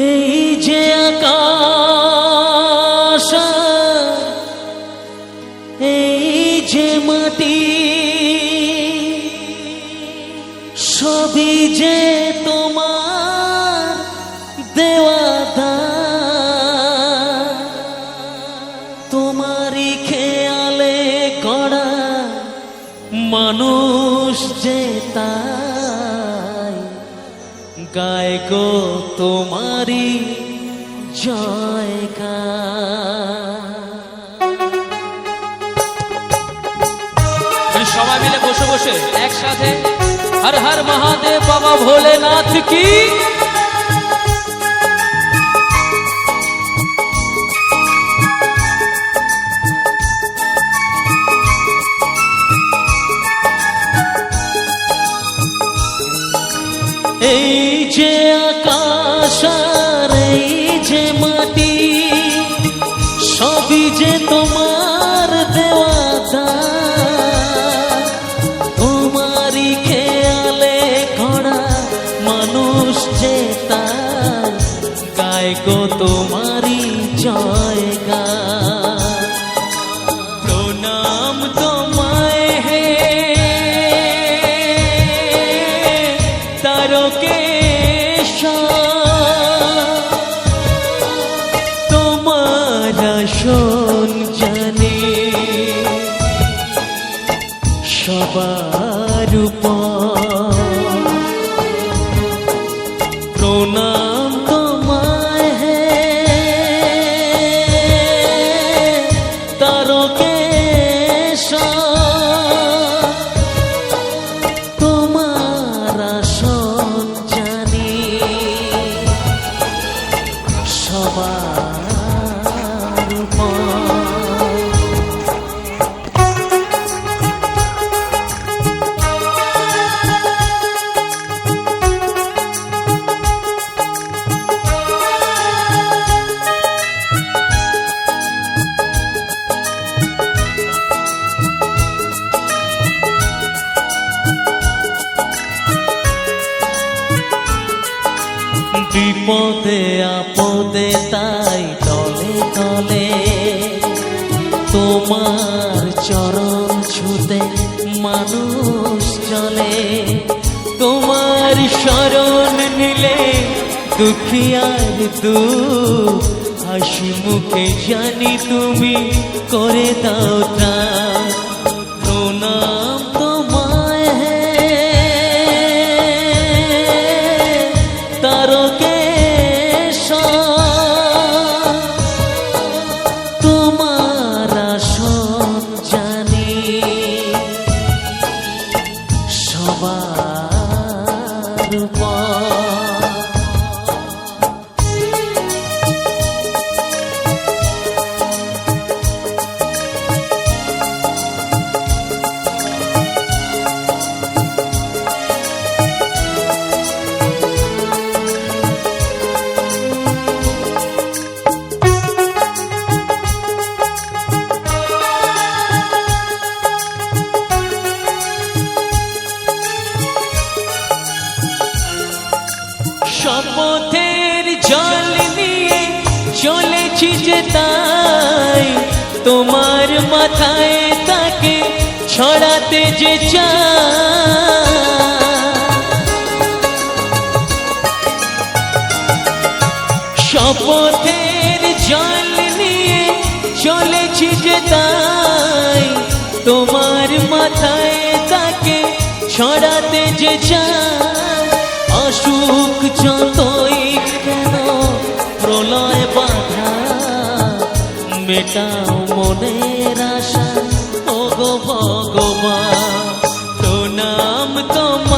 এই যে আকাশ, এই যে মাটি, সবই যে তোমার দেওয়া দান। তোমারই খেয়ালে গড়া মানুষ যে গায় গো তোমারই জয়গা। মানে সবাই মিলে বসে বসে একসাথে হর হর মহাদেব বাবা ভোলেনাথ কি? এই যে আকাশ আর এই যে মাটি, সবই যে তোমার দেওয়া। তোমারই খেয়ালে গড়া মানুষ যে তার গায় গো তোমারই জয়গা তোমায় প্রণাম তোমায় হে তারকেশ তোমার আসন জানি সবার বিপদে, আপদে তাই তলে তলে তোমার চরণ ছুতে মানুষ চলে। তোমার শরণ নিলে দুঃখিয়ার দু হাসি মুখে জানি তুমি করে দাও ত্রাণ। সবার উপর। শপথের জল নিয়ে চলেছি যে তাই, তোমার মাথায় তাকে ছড়াতে যে চাই। শপথের জল নিয়ে চলেছি যে তাই, তোমার মাথায় তাকে ছড়াতে যে চাই। আসুক যতই প্রলয় বাধা মেটাও মনের আশা। ও গো ভগবান তো নাম তোমার